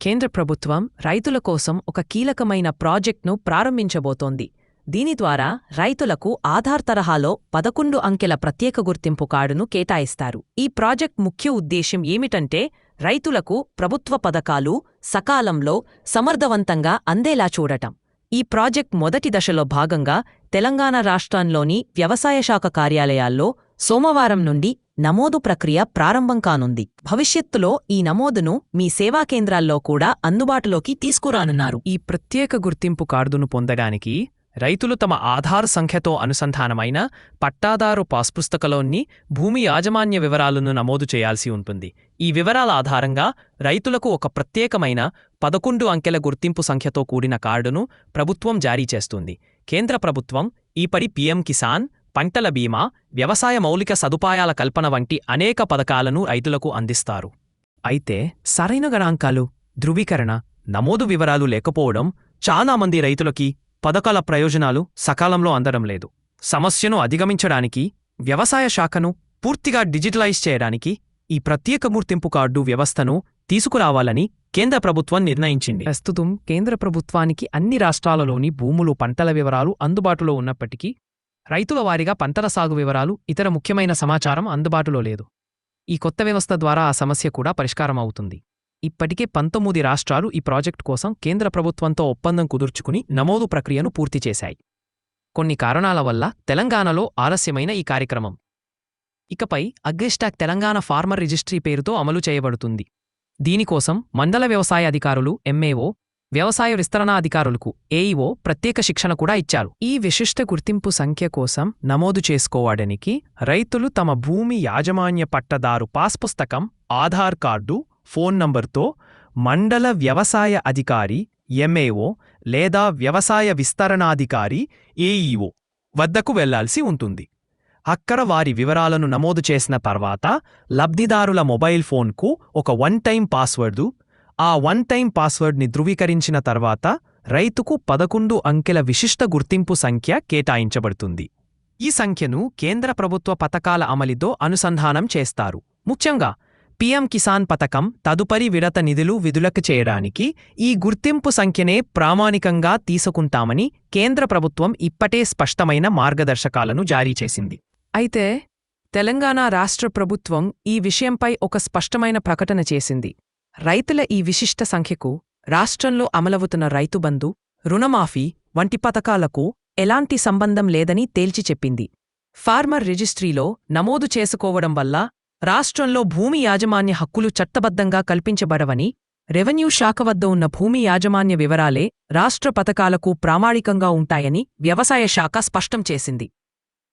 కేంద్ర ప్రభుత్వం రైతుల కోసం ఒక కీలకమైన ప్రాజెక్ట్ను ప్రారంభించబోతోంది. దీని ద్వారా రైతులకు ఆధార్ తరహాలో పదకొండు అంకెల ప్రత్యేక గుర్తింపు కార్డును కేటాయిస్తారు. ఈ ప్రాజెక్ట్ ముఖ్య ఉద్దేశ్యం ఏమిటంటే రైతులకు ప్రభుత్వ పథకాలు సకాలంలో సమర్థవంతంగా అందేలా చూడటం. ఈ ప్రాజెక్ట్ మొదటి దశలో భాగంగా తెలంగాణ రాష్ట్రంలోని వ్యవసాయ శాఖ కార్యాలయాల్లో సోమవారం నుండి నమోదు ప్రక్రియ ప్రారంభం కానుంది. భవిష్యత్తులో ఈ నమోదును మీ సేవా కేంద్రాల్లో కూడా అందుబాటులోకి తీసుకురానున్నారు. ఈ ప్రత్యేక గుర్తింపు కార్డును పొందడానికి రైతులు తమ ఆధార్ సంఖ్యతో అనుసంధానమైన పట్టాదారు పాస్పుస్తకలోని భూమి యాజమాన్య వివరాలను నమోదు చేయాల్సి ఉంటుంది. ఈ వివరాల ఆధారంగా రైతులకు ఒక ప్రత్యేకమైన పదకొండు అంకెల గుర్తింపు సంఖ్యతో కూడిన కార్డును ప్రభుత్వం జారీ చేస్తుంది. కేంద్ర ప్రభుత్వం ఈపడి పీఎం కిసాన్ పంటల బీమా వ్యవసాయ మౌలిక సదుపాయాల కల్పన వంటి అనేక పథకాలను రైతులకు అందిస్తారు. అయితే సరైన గణాంకాలు ధృవీకరణ నమోదు వివరాలు లేకపోవడం చాలా మంది రైతులకి పథకాల ప్రయోజనాలు సకాలంలో అందడం లేదు. సమస్యను అధిగమించడానికి వ్యవసాయ శాఖను పూర్తిగా డిజిటలైజ్ చేయడానికి ఈ ప్రత్యేక గుర్తింపు కార్డు వ్యవస్థను తీసుకురావాలని కేంద్ర ప్రభుత్వం నిర్ణయించింది. ప్రస్తుతం కేంద్ర ప్రభుత్వానికి అన్ని రాష్ట్రాలలోని భూములు పంటల వివరాలు అందుబాటులో ఉన్నప్పటికీ రైతుల వారీగా పంటల సాగు వివరాలు ఇతర ముఖ్యమైన సమాచారం అందుబాటులో లేదు. ఈ కొత్త వ్యవస్థ ద్వారా ఆ సమస్య కూడా పరిష్కారం అవుతుంది ఇప్పటికే పంతొమ్మిది రాష్ట్రాలు ఈ ప్రాజెక్టు కోసం కేంద్ర ప్రభుత్వంతో ఒప్పందం కుదుర్చుకుని నమోదు ప్రక్రియను పూర్తి చేశాయి. కొన్ని కారణాల వల్ల తెలంగాణలో ఆలస్యమైన ఈ కార్యక్రమం. ఇకపై అగ్రిస్టాక్ తెలంగాణ ఫార్మర్ రిజిస్ట్రీ పేరుతో అమలు చేయబడుతుంది. దీనికోసం మండల వ్యవసాయ అధికారులు ఎంఏఓ వ్యవసాయ విస్తరణ అధికారులకు ఏఈఓ ప్రత్యేక శిక్షణ కూడా ఇచ్చారు. ఈ విశిష్ట గుర్తింపు సంఖ్య కోసం నమోదు చేసుకోవడానికి రైతులు తమ భూమి యాజమాన్య పట్టదారు పాస్ పుస్తకం ఆధార్ కార్డు ఫోన్ నంబర్తో మండల వ్యవసాయ అధికారి ఎంఏఓ లేదా వ్యవసాయ విస్తరణాధికారి ఏఈఓ వద్దకు వెళ్ళాల్సి ఉంటుంది. అక్కడ వారి వివరాలను నమోదు చేసిన తర్వాత లబ్ధిదారుల మొబైల్ ఫోన్కు ఒక వన్ టైం పాస్వర్డు ఆ వన్ టైం పాస్వర్డ్ని ధృవీకరించిన తర్వాత రైతుకు పదకొండు అంకెల విశిష్ట గుర్తింపు సంఖ్య కేటాయించబడుతుంది. ఈ సంఖ్యను కేంద్ర ప్రభుత్వ పథకాల అమలితో అనుసంధానం చేస్తారు. ముఖ్యంగా పీఎం కిసాన్ పథకం తదుపరి విడత నిధులు విధులకు చేయడానికి ఈ గుర్తింపు సంఖ్యనే ప్రామాణికంగా తీసుకుంటామని కేంద్ర ప్రభుత్వం ఇప్పటే స్పష్టమైన మార్గదర్శకాలను జారీ చేసింది. అయితే తెలంగాణ రాష్ట్ర ప్రభుత్వం ఈ విషయంపై ఒక స్పష్టమైన ప్రకటన చేసింది. రైతుల ఈ విశిష్ట సంఖ్యకు రాష్ట్రంలో అమలవుతున్న రైతుబంధు రుణమాఫీ వంటి పథకాలకు ఎలాంటి సంబంధం లేదని తేల్చి చెప్పింది. ఫార్మర్ రిజిస్ట్రీలో నమోదు చేసుకోవడం వల్ల రాష్ట్రంలో భూమి యాజమాన్య హక్కులు చట్టబద్ధంగా కల్పించబడవని రెవెన్యూ శాఖ వద్ద ఉన్న భూమి యాజమాన్య వివరాలే రాష్ట్ర పథకాలకు ప్రామాణికంగా ఉంటాయని వ్యవసాయ శాఖ స్పష్టం చేసింది.